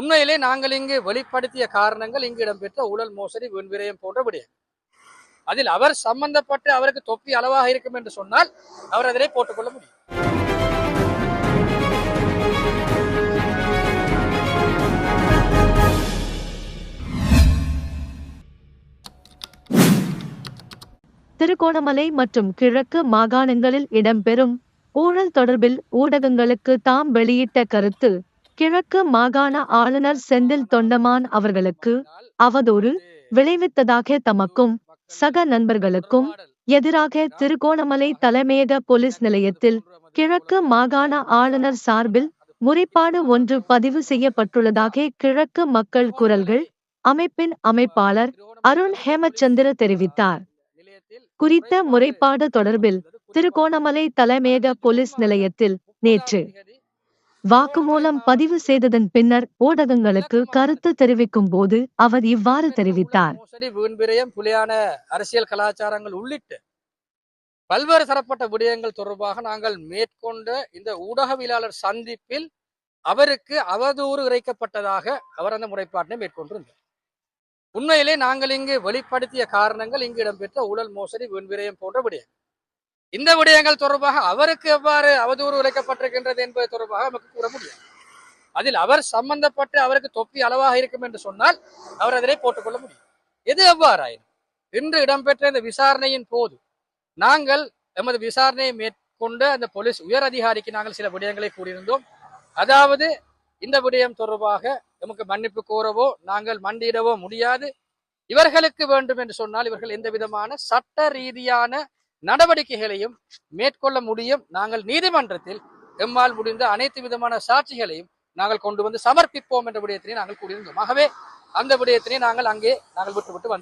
உண்மையிலே நாங்கள் இங்கு வெளிப்படுத்திய காரணங்கள் இங்கு இடம்பெற்ற ஊழல் மோசடி விண்விரயம் போன்ற விடயம் அதில் அவர் சம்பந்தப்பட்டு அவருக்கு தொப்பி அளவாக இருக்கும் என்று சொன்னால் அவர் அதிலே போட்டுக்கொள்ள முடியும். திருகோணமலை மற்றும் கிழக்கு மாகாணங்களில் இடம்பெறும் ஊழல் தொடர்பில் ஊடகங்களுக்கு தாம் வெளியிட்ட கருத்து கிழக்கு மாகாண ஆளுநர் செந்தில் தொண்டமான் அவர்களுக்கு அவதூறு விளைவித்ததாக தமக்கும் சக நண்பர்களுக்கும் எதிராக திருகோணமலை தலைமையக போலீஸ் நிலையத்தில் கிழக்கு மாகாண ஆளுநர் சார்பில் முறைப்பாடு ஒன்று பதிவு செய்யப்பட்டுள்ளதாக கிழக்கு மக்கள் குரல்கள் அமைப்பின் அமைப்பாளர் அருண் ஹேமச்சந்திர தெரிவித்தார். குறித்த முறைப்பாடு தொடர்பில் திருகோணமலை தலைமையக போலீஸ் நிலையத்தில் நேற்று வாக்குமூலம் பதிவு செய்ததன் பின்னர் ஊடகங்களுக்கு கருத்து தெரிவிக்கும் போது அவர் இவ்வாறு தெரிவித்தார். மோசடி புலியான அரசியல் கலாச்சாரங்கள் உள்ளிட்ட பல்வேறு தரப்பட்ட விடயங்கள் தொடர்பாக நாங்கள் மேற்கொண்ட இந்த ஊடகவியலாளர் சந்திப்பில் அவருக்கு அவதூறு இறைக்கப்பட்டதாக அவர் அந்த முறைப்பாட்டினை மேற்கொண்டிருந்தார். உண்மையிலே நாங்கள் இங்கு வெளிப்படுத்திய காரணங்கள் இங்கு இடம்பெற்ற ஊழல் மோசடி விண்விரயம் போன்ற விடயங்கள். இந்த விடயங்கள் தொடர்பாக அவருக்கு எவ்வாறு அவதூறு உழைக்கப்பட்டிருக்கின்றது என்பது தொடர்பாக நமக்கு கூற முடியாது. அதில் அவர் சம்பந்தப்பட்டு அவருக்கு தொப்பி அளவாக இருக்கும் என்று சொன்னால் அவர் அதிலே போட்டுக்கொள்ள முடியும். எது எவ்வாறாயினும் இன்று இடம்பெற்ற இந்த விசாரணையின் போது நாங்கள் எமது விசாரணையை மேற்கொண்டு அந்த போலீஸ் உயர் அதிகாரிக்கு நாங்கள் சில விடயங்களை கூறியிருந்தோம். அதாவது இந்த விடயம் தொடர்பாக நமக்கு மன்னிப்பு கோரவோ நாங்கள் மண்டியிடவோ முடியாது. இவர்களுக்கு வேண்டும் என்று சொன்னால் இவர்கள் எந்த விதமான சட்ட ரீதியான நடவடிக்கைகளையும் மேற்கொள்ள முடியும். நாங்கள் நீதிமன்றத்தில் எம்மால் முடிந்த அனைத்து விதமான சாட்சிகளையும் நாங்கள் கொண்டு வந்து சமர்ப்பிப்போம் என்ற விடயத்தினை நாங்கள் கூறியிருந்தோம் ஆகவே அந்த விடயத்தினை நாங்கள் அங்கே நாங்கள் விட்டு விட்டு